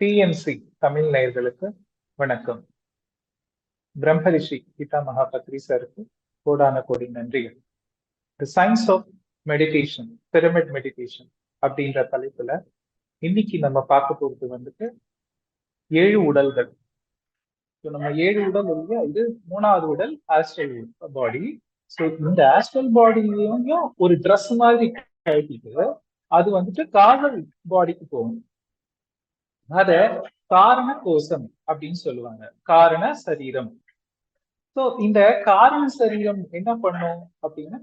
DNC Tamil நேயர்களுக்கு வணக்கம். பிரம்மரிஷி கீதா மகாபத்ரி சாருக்கு கோடான கோடி நன்றிகள். The science of meditation pyramid meditation அப்படின்ற தலைப்புல இன்னைக்கு நம்ம பார்க்க போகிறது வந்துட்டு ஏழு உடல்கள். ஸோ நம்ம ஏழு உடல் இல்லையா? இது மூணாவது உடல் ஆஸ்ட்ரல் பாடி ஸோ இந்த ஆஸ்ட்ரல் பாடியிலையும் ஒரு ட்ரெஸ் மாதிரி கழட்டிட்டு அது வந்துட்டு காதல் பாடிக்கு போகும் அத காரண கோஷம் அப்படின்னு சொல்லுவாங்க. காரண சரீரம். சோ இந்த காரண சரீரம் என்ன பண்ணும் அப்படின்னா?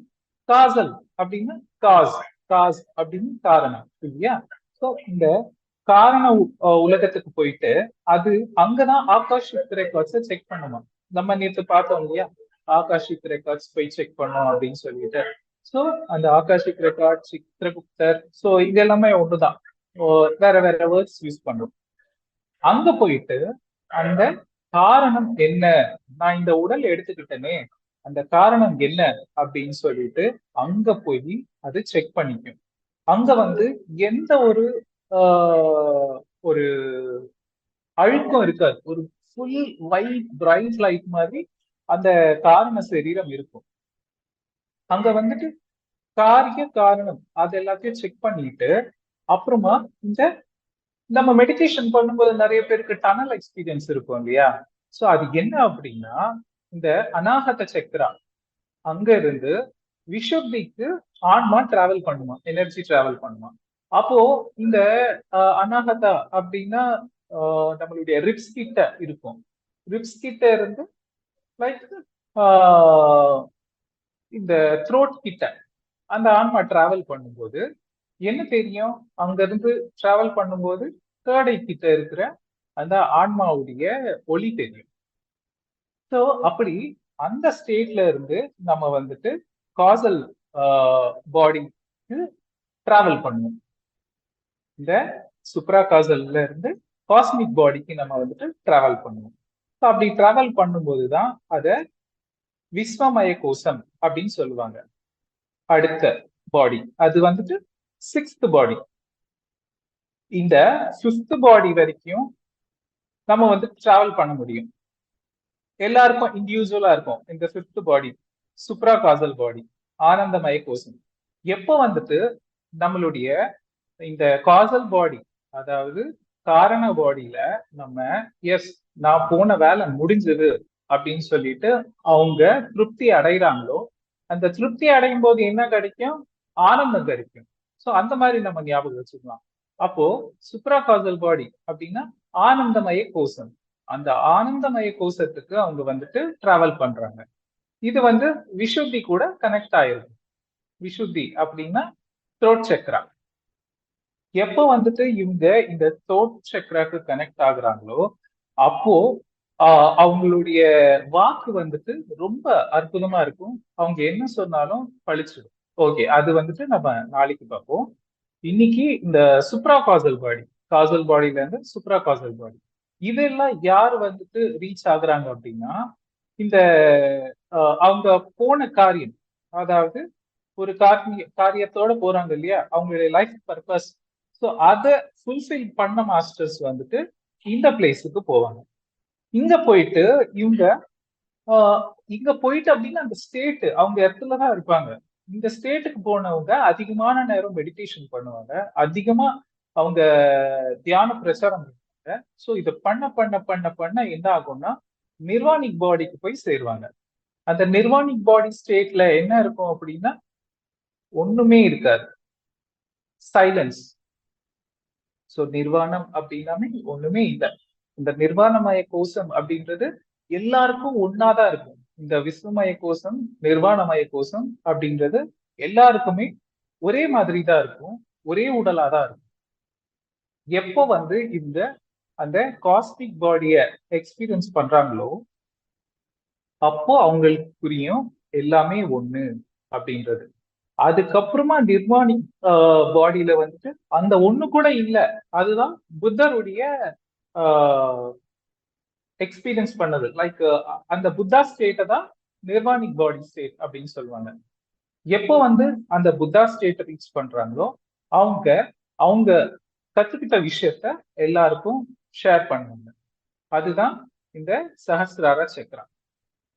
காசல் அப்படின்னா காஸ் காஸ் அப்படின்னு காரணம் இல்லையா? சோ இந்த காரண உலகத்துக்கு போயிட்டு அது அங்கதான் ஆகாஷிக் ரெக்கார்ட்ஸை செக் பண்ணுமா? நம்ம நேற்று பார்த்தோம் இல்லையா? ஆகாஷிக் ரெக்கார்ட்ஸ் போய் செக் பண்ணோம் அப்படின்னு சொல்லிட்டு. சோ அந்த ஆகாஷிக் ரெக்கார்ட் சித்திரகுப்தர் சோ இது எல்லாமே ஒண்ணுதான். வேற வேற வேர்ட்ஸ் யூஸ் பண்றோம். அங்க போயிட்டு அந்த காரணம் என்ன? நான் இந்த உடல் எடுத்துக்கிட்டேனே அந்த காரணம் என்ன அப்படின்னு சொல்லிட்டு அங்க போய் அது செக் பண்ணிக்கும். அங்க வந்து எந்த ஒரு ஒரு அழுக்கம் இருக்காது. ஒரு ஃபுல் ஒயிட் பிரைட் லைட் மாதிரி அந்த காரண சரீரம் இருக்கும். அங்க வந்துட்டு காரிய காரணம் அது எல்லாத்தையும் செக் பண்ணிட்டு அப்புறமா இந்த நம்ம மெடிடேஷன் பண்ணும்போது நிறைய பேருக்கு டனல் எக்ஸ்பீரியன்ஸ் இருக்கும் இல்லையா? சோ அது என்ன அப்படின்னா இந்த அனாகத சக்கரா அங்க இருந்து விஷுப்திக்கு ஆன்மா டிராவல் பண்ணுமா? எனர்ஜி டிராவல் பண்ணுமா? அப்போ இந்த அனாகதா அப்படின்னா நம்மளுடைய ரிப்ஸ் கிட்ட இருக்கும். ரிப்ஸ் கிட்ட இருந்து லைக் இந்த த்ரோட் கிட்ட அந்த ஆன்மா டிராவல் பண்ணும்போது என்ன தெரியும்? அங்கிருந்து டிராவல் பண்ணும்போது தேர்டை கிட்ட இருக்கிற அந்த ஆன்மாவுடைய ஒளி தெரியும். ஸோ அப்படி அந்த ஸ்டேட்ல இருந்து நம்ம வந்துட்டு காசல் பாடிக்கு டிராவல் பண்ணுவோம். இந்த சுப்ரா காசல்ல இருந்து காஸ்மிக் பாடிக்கு நம்ம வந்துட்டு டிராவல் பண்ணுவோம். ஸோ அப்படி டிராவல் பண்ணும்போது தான் அதை விஸ்வமய கோஷம் அப்படின்னு சொல்லுவாங்க. அடுத்த பாடி அது வந்துட்டு சிக்ஸ்த் பாடி இந்த ஃபிஃப்த் பாடி வரைக்கும் நம்ம வந்து டிராவல் பண்ண முடியும். எல்லாருக்கும் இண்டிவிஜுவலா இருக்கும். இந்த ஃபிஃப்த் பாடி சுப்ரா காசல் பாடி ஆனந்தமய கோஷம். எப்போ வந்துட்டு நம்மளுடைய இந்த காசல் பாடி அதாவது காரண பாடியில நம்ம எஸ் நான் போன வேலை முடிஞ்சது அப்படின்னு சொல்லிட்டு அவங்க திருப்தி அடைகிறாங்களோ அந்த திருப்தி அடையும் போது என்ன கிடைக்கும்? ஆனந்தம் கிடைக்கும். ஸோ அந்த மாதிரி நம்ம ஞாபகம் வச்சுக்கலாம். அப்போ சுப்ரா காசல் பாடி அப்படின்னா ஆனந்தமய கோஷம். அந்த ஆனந்தமய கோஷத்துக்கு அவங்க வந்துட்டு டிராவல் பண்றாங்க. இது வந்து விஷுத்தி கூட கனெக்ட் ஆயிருக்கு. விஷுத்தி அப்படின்னா த்ரோட் சக்ரா எப்போ வந்துட்டு இவங்க இந்த த்ரோட் சக்ராக்கு கனெக்ட் ஆகுறாங்களோ அப்போ அவங்களுடைய வாக்கு வந்துட்டு ரொம்ப அற்புதமா இருக்கும். அவங்க என்ன சொன்னாலும் பழிச்சிடும். ஓகே அது வந்துட்டு நம்ம நாளைக்கு பார்ப்போம். இன்னைக்கு இந்த சுப்ரா காசல் பாடி காசல் பாடியில இருந்து சுப்ரா காசல் பாடி இதெல்லாம் யார் வந்துட்டு ரீச் ஆகுறாங்க அப்படின்னா இந்த அவங்க போன காரியம் அதாவது ஒரு காரிய காரியத்தோட போறாங்க இல்லையா? அவங்களுடைய லைஃப் பர்பஸ் ஸோ அதை ஃபுல்ஃபில் பண்ண மாஸ்டர்ஸ் வந்துட்டு இந்த பிளேஸுக்கு போவாங்க. இங்க போயிட்டு இவங்க இங்க போயிட்டு அப்படின்னா அந்த ஸ்டேட் அவங்க இடத்துல தான் இருப்பாங்க. இந்த ஸ்டேட்டுக்கு போனவங்க அதிகமான நேரம் மெடிடேஷன் பண்ணுவாங்க. அதிகமா அவங்க தியான பிரச்சாரம் பண்ணுவாங்க. ஸோ இதை பண்ண பண்ண பண்ண பண்ண என்ன ஆகும்னா நிர்வாணிக் பாடிக்கு போய் சேருவாங்க. அந்த நிர்வாணிக் பாடி ஸ்டேட்ல என்ன இருக்கும் அப்படின்னா ஒண்ணுமே இருக்காது. சைலன்ஸ் ஸோ நிர்வாணம் அப்படின்னாமே ஒண்ணுமே இல்லை. இந்த நிர்வாணமய கோஷம் அப்படின்றது எல்லாருக்கும் ஒன்னாதான் இருக்கும். இந்த விஸ்வமய கோஷம் நிர்வாணமய கோஷம் அப்படின்றது எல்லாருக்குமே ஒரே மாதிரி தான் இருக்கும். ஒரே உடலா தான் இருக்கும். எப்போ வந்து இந்த அந்த காஸ்மிக் பாடிய எக்ஸ்பீரியன்ஸ் பண்றாங்களோ அப்போ அவங்களுக்கு புரியும் எல்லாமே ஒண்ணு அப்படின்றது. அதுக்கப்புறமா நிர்வாணி பாடியில வந்துட்டு அந்த ஒண்ணு கூட இல்ல. அதுதான் புத்தருடைய எக்ஸ்பீரியன்ஸ் பண்ணது. லைக் அந்த புத்தா ஸ்டேட்டை தான் நிர்வாணிக் பாடி ஸ்டேட் அப்படின்னு சொல்லுவாங்க. எப்போ வந்து அந்த புத்தா ஸ்டேட்டை ரீச் பண்றாங்களோ அவங்க அவங்க கத்துக்கிட்ட விஷயத்த எல்லாருக்கும் ஷேர் பண்ணுவாங்க. அதுதான் இந்த சஹஸ்ரார சக்கரம்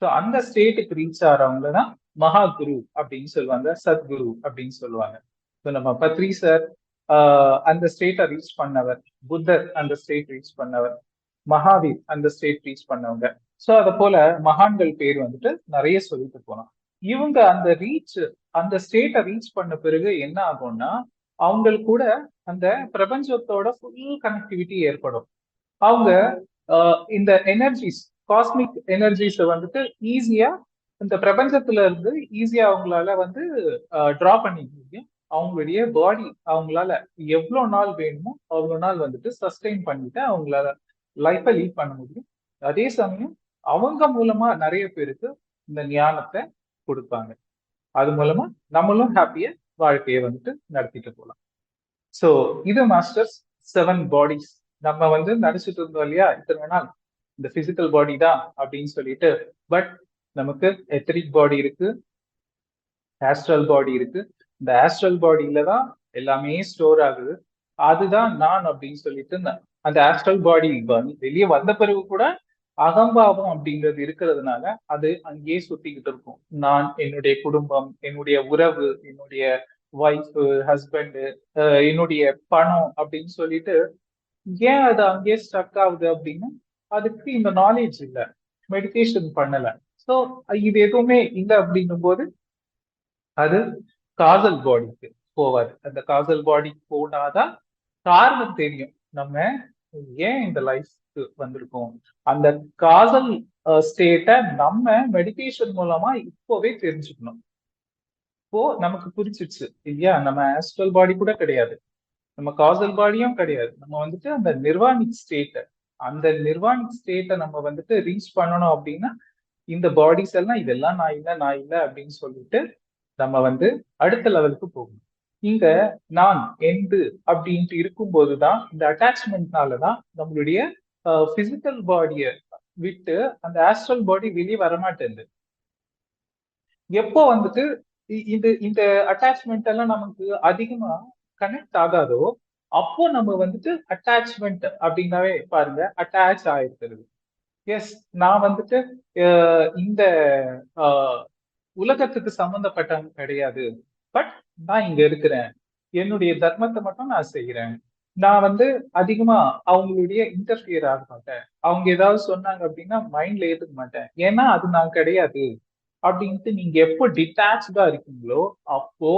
ஸோ அந்த ஸ்டேட்டுக்கு ரீச் ஆகிறவங்க தான் மகா குரு அப்படின்னு சொல்லுவாங்க சத்குரு அப்படின்னு சொல்லுவாங்க. ஸோ நம்ம பத்ரி சார் அந்த ஸ்டேட்டை ரீச் பண்ணவர் புத்தர் அந்த ஸ்டேட் ரீச் பண்ணவர். மகாவீர் அந்த ஸ்டேட் ரீச் பண்ணவங்க. ஸோ அதை போல மகான்கள் பேர் வந்துட்டு நிறைய சொல்லிட்டு போனோம் இவங்க அந்த ரீச் அந்த ஸ்டேட்டை ரீச் பண்ண பிறகு என்ன ஆகும்னா அவங்களுக்கு கூட அந்த பிரபஞ்சத்தோட ஃபுல் கனெக்டிவிட்டி ஏற்படும். அவங்க இந்த எனர்ஜிஸ் காஸ்மிக் எனர்ஜிஸை வந்துட்டு ஈஸியா இந்த பிரபஞ்சத்துல இருந்து ஈஸியா அவங்களால வந்து டிரா பண்ணிக்க முடியும். அவங்களுடைய பாடி அவங்களால எவ்வளோ நாள் வேணுமோ அவ்வளோ நாள் வந்துட்டு சஸ்டெயின் பண்ணிட்டு அவங்களால லைஃப்பை லீட் பண்ண முடியும். அதே சமயம் அவங்க மூலமா நிறைய பேருக்கு இந்த ஞானத்தை கொடுப்பாங்க. அது மூலமா நம்மளும் ஹாப்பியா வாழ்க்கையை வந்துட்டு நடத்திட்டு போகலாம். சோ இது மாஸ்டர்ஸ் செவன் பாடிஸ் நம்ம வந்து நடிச்சிட்டு இருந்தோம் இல்லையா? இத்தனை நாள். இந்த பிசிக்கல் பாடி தான் அப்படின்னு சொல்லிட்டு. பட் நமக்கு எத்தரிக் பாடி இருக்கு. ஆஸ்ட்ரல் பாடி இருக்கு. இந்த ஆஸ்ட்ரல் பாடியில தான் எல்லாமே ஸ்டோர் ஆகுது. அதுதான் நான் அப்படின்னு சொல்லிட்டு அந்த ஆஸ்ட்ரல் பாடி வெளியே வந்த பிறகு கூட அகம்பாவம் அப்படிங்கிறது இருக்கிறதுனால அது அங்கேயே சுத்திக்கிட்டு இருக்கும். நான் என்னுடைய குடும்பம் என்னுடைய உறவு என்னுடைய ஒய்ஃப் ஹஸ்பண்டு என்னுடைய பணம் அப்படின்னு சொல்லிட்டு ஏன் அது அங்கேயே ஸ்டக் ஆகுது அப்படின்னு அதுக்கு இந்த நாலேஜ் இல்லை. மெடிடேஷன் பண்ணல. ஸோ இது எதுவுமே இல்லை அப்படின்னும் போது அது காதல் பாடிக்கு போவாது. அந்த காதல் பாடிக்கு போனாதான் காரணம் தெரியும். நம்ம ஏன் இந்த லைஃப்க்கு வந்திருக்கோம்? அந்த காதல் ஸ்டேட்டை நம்ம மெடிடேஷன் மூலமா இப்போவே தெரிஞ்சுக்கணும். இப்போ நமக்கு புரிச்சிச்சு இல்லையா? நம்ம ஆஸ்ட்ரல் பாடி கூட கிடையாது. நம்ம காசல் பாடியும் கிடையாது. நம்ம வந்துட்டு அந்த நிர்வாணிக் ஸ்டேட்டை அந்த நிர்வாணிக் ஸ்டேட்டை நம்ம வந்துட்டு ரீச் பண்ணணும் அப்படின்னா இந்த பாடிஸ் எல்லாம் இதெல்லாம் நான் இல்லை நான் இல்லை அப்படின்னு சொல்லிட்டு நம்ம வந்து அடுத்த லெவலுக்கு போகணும். இங்க நான் எந்து அப்படின்ட்டு இருக்கும்போதுதான் இந்த அட்டாச்மெண்ட்னாலதான் நம்மளுடைய பிசிக்கல் பாடிய விட்டு அந்த ஆஸ்ட்ரல் பாடி வெளியே வரமாட்டேங்குது எப்போ வந்துட்டு இந்த இந்த அட்டாச்மெண்ட் எல்லாம் நமக்கு அதிகமா கனெக்ட் ஆகாதோ அப்போ நம்ம வந்துட்டு அட்டாச்மெண்ட் அப்படின்னாவே பாருங்க அட்டாச் ஆயிருக்கிறது எஸ் நான் வந்துட்டு இந்த உலகத்துக்கு சம்பந்தப்பட்டவங்க கிடையாது. பட் நான் இங்க இருக்கிறேன். என்னுடைய தர்மத்தை மட்டும் நான் செய்யறேன் நான் வந்து அதிகமா அவங்களுடைய இன்டர்ஃபியர் ஆக மாட்டேன். அவங்க ஏதாவது சொன்னாங்க அப்படின்னா மைண்ட்ல ஏத்துக்க மாட்டேன். ஏன்னா அது நான் கிடையாது. அப்படின்ட்டு நீங்க எப்போ டிட்டாச்சா இருக்கீங்களோ அப்போ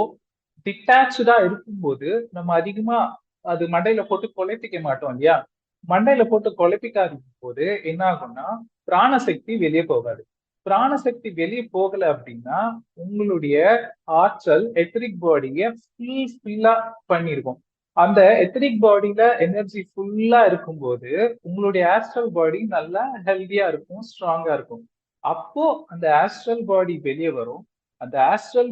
டிட்டாச்சா இருக்கும்போது நம்ம அதிகமா அது மண்டையில போட்டு குழப்பிக்க மாட்டோம் இல்லையா? மண்டையில போட்டு குழப்பிக்காத போது என்ன ஆகும்னா பிராணசக்தி வெளியே போகாது. பிராணசக்தி வெளியே போகல அப்படின்னா உங்களுடைய ஆற்றல் எத்ரிக் பாடிய ஃபுல் ஃபுல்லா பண்ணிருக்கும். அந்த எத்ரிக் பாடியில எனர்ஜி ஃபுல்லா இருக்கும்போது உங்களுடைய ஆஸ்ட்ரல் பாடி நல்லா ஹெல்தியா இருக்கும் ஸ்ட்ராங்கா இருக்கும். அப்போ அந்த ஆஸ்ட்ரல் பாடி வெளியே வரும். அந்த ஆஸ்ட்ரல்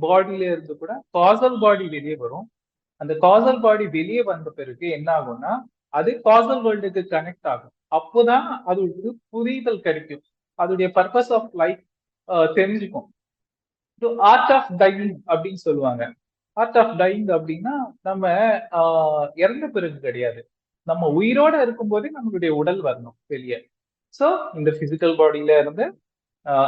பாடியில இருந்து கூட காசல் பாடி வெளியே வரும். அந்த காசல் பாடி வெளியே வந்த பிறகு என்ன ஆகும்னா அது காசல் வேர்ல்டுக்கு கனெக்ட் ஆகும். அப்போதான் அது புரிதல் கிடைக்கும். அதோடைய பர்பஸ் ஆஃப் லைஃப் தெரிஞ்சுக்கும். ஆர்ட் ஆஃப் டைங் அப்படின்னு சொல்லுவாங்க. ஆர்ட் ஆஃப் டையிங் அப்படின்னா நம்ம இறந்த பிறகு கிடையாது. நம்ம உயிரோட இருக்கும்போதே நம்மளுடைய உடல் வரணும் வெளியே. ஸோ இந்த பிசிக்கல் பாடியில இருந்து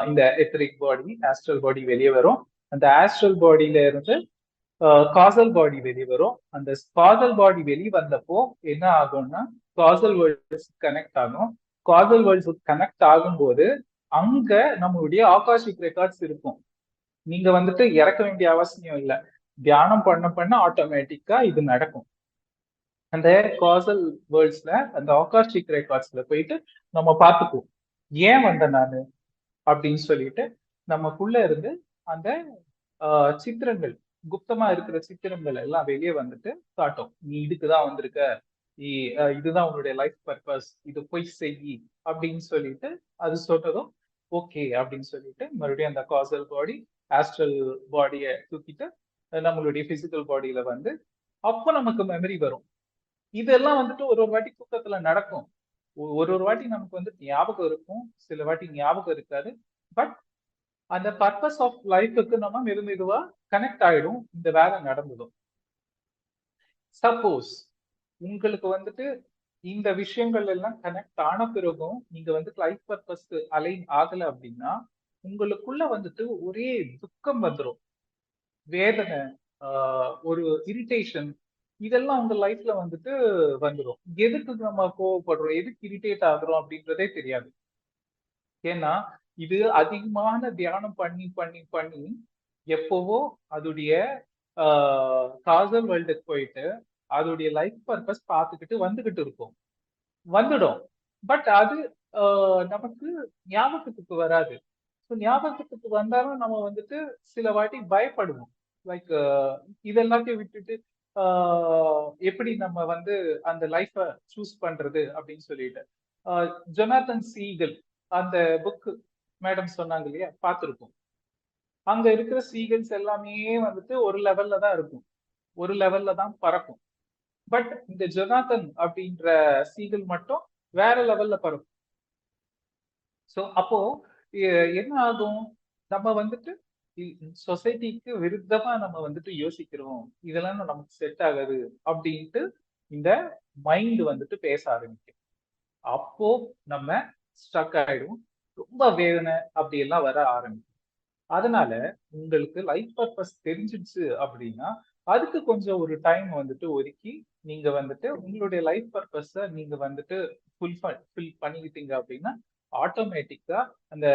இந்த எத்தரிக் பாடி ஆஸ்ட்ரல் பாடி வெளியே வரும். அந்த ஆஸ்ட்ரல் பாடியில இருந்து காசல் பாடி வெளியே வரும். அந்த காசல் பாடி வெளியே வந்தப்போ என்ன ஆகும்னா காசல் வேர்ல்ட்ஸ் கனெக்ட் ஆகும். காசல் வேர்ல்ட்ஸ் கனெக்ட் ஆகும்போது அங்க நம்மளுடைய ஆகாஷிக் ரெக்கார்ட்ஸ் இருக்கும். நீங்க வந்துட்டு இறக்க வேண்டிய அவசியம் இல்லை. தியானம் பண்ண பண்ண ஆட்டோமேட்டிக்கா இது நடக்கும். அந்த காசல் வேர்ல்ட்ஸ்ல அந்த ஆகாஷிக் ரெக்கார்ட்ஸ்ல போயிட்டு நம்ம பார்த்துக்குவோம். ஏன் வந்தேன் நானு? அப்படின்னு சொல்லிட்டு நமக்குள்ள இருந்து அந்த சித்திரங்கள் குப்தமா இருக்கிற சித்திரங்கள் எல்லாம் வெளியே வந்துட்டு காட்டும். நீ இதுக்குதான் வந்திருக்க. இதுதான் உன்னுடைய லைஃப் பர்பஸ் இது போய் செய் அப்படின்னு சொல்லிட்டு அது சொல்றதும் ஓகே அப்படின்னு சொல்லிட்டு மறுபடியும் அந்த காசல் பாடி ஆஸ்ட்ரல் பாடியை தூக்கிட்டு நம்மளுடைய பிசிக்கல் பாடியில வந்து அப்போ நமக்கு மெமரி வரும். இதெல்லாம் வந்துட்டு ஒரு ஒரு வாட்டி தூக்கத்துல நடக்கும். ஒரு ஒரு வாட்டி நமக்கு வந்து ஞாபகம் இருக்கும். சில வாட்டி ஞாபகம் இருக்காது. பட் அந்த பர்பஸ் ஆஃப் லைஃபுக்கு நம்ம மெது மெதுவா கனெக்ட் ஆயிடும். இந்த வேலை நடந்ததும். சப்போஸ் உங்களுக்கு வந்துட்டு இந்த விஷயங்கள் எல்லாம் கனெக்ட் ஆன பிறகும் நீங்க வந்து லைஃப் பர்பஸ்க்கு அலைன் ஆகல அப்படின்னா உங்களுக்குள்ள வந்துட்டு ஒரே துக்கம் வந்துடும் வேதனை ஆஹ் ஒரு இரிட்டேஷன் இதெல்லாம் உங்க லைஃப்ல வந்துட்டு வந்துடும் எதுக்கு நம்ம கோவப்படுறோம்? எதுக்கு இரிட்டேட் ஆகுறோம் அப்படின்றதே தெரியாது. ஏன்னா இது அதிகமான தியானம் பண்ணி பண்ணி பண்ணி எப்பவோ அதோடைய காசல் வேர்ல்டுக்கு போயிட்டு அதோடைய லைஃப் பர்பஸ் பார்த்துக்கிட்டு வந்துகிட்டு இருக்கும். வந்துடும். பட் அது ஆஹ் நமக்கு ஞாபகத்துக்கு வராது. ஸோ ஞாபகத்துக்கு வந்தாலும் நம்ம வந்துட்டு சில வாட்டி பயப்படுவோம். லைக் இதெல்லாத்தையும் விட்டுட்டு ஆஹ் எப்படி நம்ம வந்து அந்த லைஃப சூஸ் பண்றது அப்படின்னு சொல்லிட்டு. ஜொனாதன் சீகல் அந்த புக் மேடம் சொன்னாங்க இல்லையா? பார்த்துருக்கோம் அங்க இருக்கிற சீகல்ஸ் எல்லாமே வந்துட்டு ஒரு லெவல்ல தான் இருக்கும். ஒரு லெவல்ல தான் பறக்கும். பட் இந்த ஜொனாதன் அப்படின்ற சீகல் மட்டும் வேற லெவல்ல பரவும் ஸோ அப்போ என்ன ஆகும்? நம்ம வந்துட்டு சொசைட்டிக்கு விருத்தமா நம்ம வந்துட்டு யோசிக்கிறோம். இதெல்லாம் நமக்கு செட் ஆகாது அப்படின்ட்டு இந்த மைண்ட் வந்துட்டு பேச ஆரம்பிக்கும். அப்போ நம்ம ஸ்ட்ரக் ஆயிடும் ரொம்ப வேதனை அப்படி எல்லாம் வர ஆரம்பிக்கும். அதனால உங்களுக்கு லைஃப் பர்பஸ் தெரிஞ்சிடுச்சு அப்படின்னா அதுக்கு கொஞ்சம் ஒரு டைம் வந்துட்டு ஒதுக்கி நீங்க வந்துட்டு உங்களுடைய லைஃப் பர்பஸ நீங்க வந்துட்டு ஃபுல் ஃபில் பண்ணிக்கிட்டீங்க அப்படின்னா ஆட்டோமேட்டிக்கா அந்த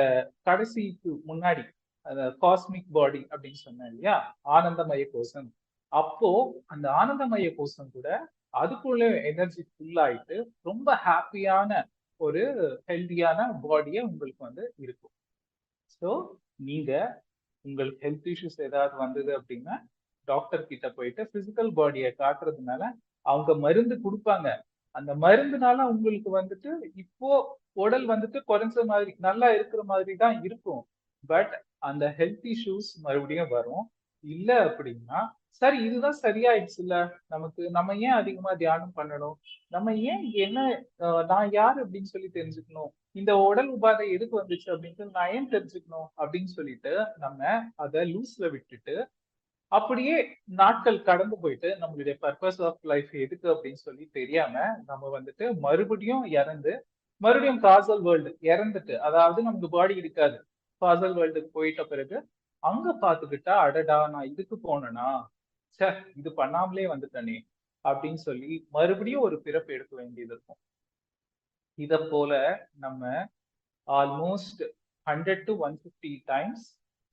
கடைசிக்கு முன்னாடி அந்த காஸ்மிக் பாடி அப்படின்னு சொன்னேன் இல்லையா? ஆனந்தமய கோஷம். அப்போ அந்த ஆனந்தமய கோஷம் கூட அதுக்குள்ள எனர்ஜி ஃபுல் ஆயிட்டு ரொம்ப ஹாப்பியான ஒரு ஹெல்த்தியான பாடியை உங்களுக்கு வந்து இருக்கும். ஸோ நீங்க உங்களுக்கு ஹெல்த் இஷ்யூஸ் ஏதாவது வந்தது அப்படின்னா டாக்டர் கிட்ட போயிட்டு பிசிக்கல் பாடியை காட்டுறதுனால அவங்க மருந்து கொடுப்பாங்க. அந்த மருந்துனால உங்களுக்கு வந்துட்டு இப்போ உடல் வந்துட்டு குறைஞ்ச மாதிரி நல்லா இருக்கிற மாதிரி தான் இருக்கும். பட் அந்த ஹெல்த் இஷ்யூஸ் மறுபடியும் வரும். இல்ல அப்படின்னா சரி இதுதான் சரியாயிடுச்சு இல்ல நமக்கு நம்ம ஏன் அதிகமா தியானம் பண்ணணும்? நம்ம ஏன் என்ன நான் யாரு அப்படின்னு சொல்லி தெரிஞ்சுக்கணும்? இந்த உடல் உபாதை எதுக்கு வந்துச்சு அப்படின்ட்டு நான் ஏன் தெரிஞ்சுக்கணும்? அப்படின்னு சொல்லிட்டு நம்ம அதை லூஸ்ல விட்டுட்டு அப்படியே நாட்கள் கடந்து போயிட்டு நம்மளுடைய பர்பஸ் ஆஃப் லைஃப் எதுக்கு அப்படின்னு சொல்லி தெரியாம நம்ம வந்துட்டு மறுபடியும் இறந்து மறுபடியும் காசல் வேர்ல்டு இறந்துட்டு அதாவது நமக்கு பாடி இருக்காது. காசல் வேர்ல்டுக்கு போயிட்ட பிறகு அங்க பாத்துக்கிட்டா அடடா நான் இதுக்கு போனேனா? சே இது பண்ணாமலே வந்துட்டனே அப்படின்னு சொல்லி மறுபடியும் ஒரு பிறப்பு எடுக்க வேண்டியது இருக்கும். இத போல நம்ம almost hundred to one fifty times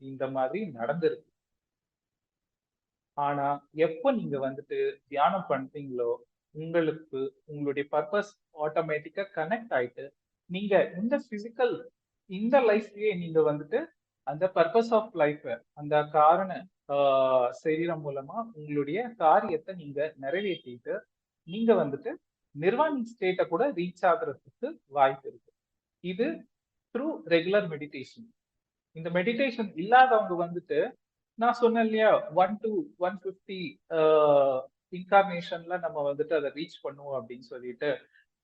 இந்த மாதிரி நடந்திருக்கு. ஆனா எப்போ நீங்க வந்துட்டு தியானம் பண்றீங்களோ உங்களுக்கு உங்களுடைய பர்பஸ் ஆட்டோமேட்டிக்கா கனெக்ட் ஆயிட்டு நீங்க இந்த பிசிக்கல் இந்த லைஃப்லயே நீங்க வந்துட்டு அந்த பர்பஸ் ஆஃப் லைஃப் அந்த காரண சரீரம் மூலமா உங்களுடைய காரியத்தை நீங்க நிறைவேற்றிட்டு நீங்க வந்துட்டு நிர்வாணி ஸ்டேட்டை கூட ரீச் ஆகுறதுக்கு வாய்ப்பு இருக்கு. இது த்ரூ ரெகுலர் மெடிடேஷன் இந்த மெடிடேஷன் இல்லாதவங்க வந்துட்டு நான் சொன்னேன் இல்லையா ஒன் டு ஒன் ஃபிஃப்டி இன்கார்னேஷன்ல நம்ம வந்துட்டு அதை ரீச் பண்ணுவோம் அப்படின்னு சொல்லிட்டு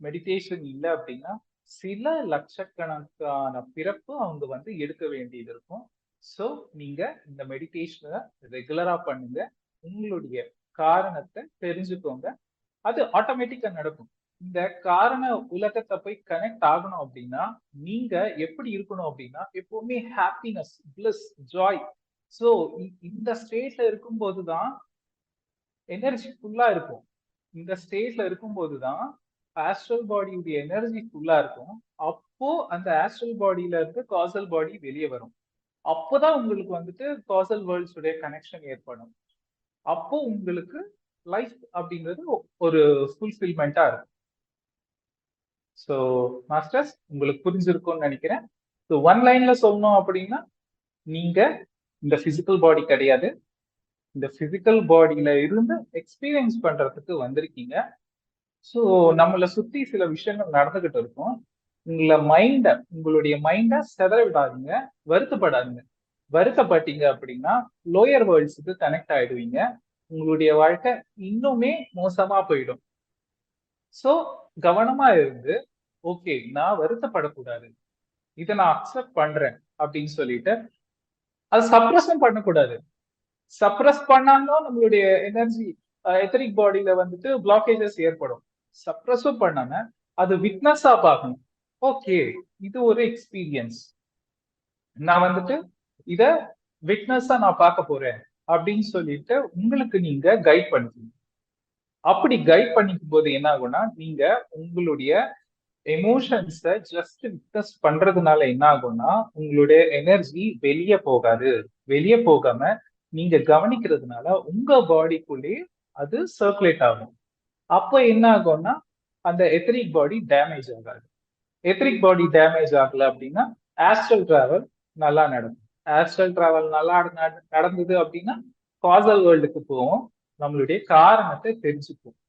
மெடிடேஷன் இல்லை அப்படின்னா சில லட்சக்கணக்கான பிறப்பு அவங்க வந்து எடுக்க வேண்டியது இருக்கும். ஸோ நீங்க இந்த மெடிடேஷனை ரெகுலரா பண்ணுங்க. உங்களுடைய காரணத்தை தெரிஞ்சுக்கோங்க. அது ஆட்டோமேட்டிக்கா நடக்கும். இந்த காரண உலகத்தை போய் கனெக்ட் ஆகணும் அப்படின்னா நீங்க எப்படி இருக்கணும் அப்படின்னா எப்பவுமே ஹாப்பினஸ் பிளஸ் ஜாய் ஸோ இந்த ஸ்டேட்ல இருக்கும்போது தான் எனர்ஜி ஃபுல்லா இருக்கும். இந்த ஸ்டேட்ல இருக்கும்போது தான் ஆஸ்ட்ரல் பாடியுடைய எனர்ஜி ஃபுல்லா இருக்கும். அப்போ அந்த ஆஸ்ட்ரல் பாடியில இருந்து காசல் பாடி வெளியே வரும். அப்போதான் உங்களுக்கு வந்துட்டு காசல் வேர்ல்ட்ஸ் உடைய கனெக்ஷன் ஏற்படும். அப்போ உங்களுக்கு லைஃப் அப்படிங்கிறது ஒரு ஃபுல்ஃபில்மெண்டா இருக்கும். ஸோ மாஸ்டர்ஸ் உங்களுக்கு புரிஞ்சிருக்கும்னு நினைக்கிறேன். ஸோ ஒன் லைன்ல சொல்லணும் அப்படின்னா நீங்க இந்த பிசிக்கல் பாடி கிடையாது. இந்த பிசிக்கல் பாடியில இருந்து எக்ஸ்பீரியன்ஸ் பண்றதுக்கு வந்திருக்கீங்க. ஸோ நம்மளை சுத்தி சில விஷயங்கள் நடந்துகிட்டு இருக்கும். உங்களை மைண்ட உங்களுடைய மைண்ட செதற விடாதீங்க வருத்தப்படாதீங்க. வருத்தப்பட்டீங்க அப்படின்னா லோயர் வேர்ல்ட்ஸுக்கு கனெக்ட் ஆயிடுவீங்க. உங்களுடைய வாழ்க்கை இன்னுமே மோசமா போயிடும். ஸோ கவனமா இருந்து ஓகே நான் வருத்தப்படக்கூடாது. இதை நான் அக்செப்ட் பண்றேன் அப்படின்னு சொல்லிட்டு அது சப்ரஸும் பண்ணக்கூடாது. சப்ரஸ் பண்ணாலும் நம்மளுடைய எனர்ஜி எத்தரிக் பாடியில வந்துட்டு பிளாக்கேஜஸ் ஏற்படும். சப்ரஸும் பண்ணாம அது விட்னஸா பார்க்கணும். ஓகே இது ஒரு எக்ஸ்பீரியன்ஸ் நான் வந்துட்டு இத விட்னஸா நான் பார்க்க போறேன் அப்படின்னு சொல்லிட்டு உங்களுக்கு நீங்க கைட் பண்ணிக்கணும். அப்படி கைட் பண்ணிக்கும் போது என்ன ஆகும்னா நீங்க உங்களுடைய எமோஷன்ஸை ஜஸ்ட் விட்னஸ் பண்றதுனால என்ன ஆகும்னா உங்களுடைய எனர்ஜி வெளியே போகாது. வெளியே போகாம நீங்க கவனிக்கிறதுனால உங்க பாடிக்குள்ளேயே அது சர்க்குலேட் ஆகும். அப்போ என்ன ஆகும்னா அந்த எத்தரிக் பாடி டேமேஜ் ஆகாது. எத்தரிக் பாடி டேமேஜ் ஆகல அப்படின்னா ஆஸ்ட்ரல் டிராவல் நல்லா நடக்கும். ஆஸ்ட்ரல் டிராவல் நல்லா நடந்தது அப்படின்னா காசல் வேர்ல்டுக்கு போவோம். நம்மளுடைய காரணத்தை தெரிஞ்சுக்குவோம்.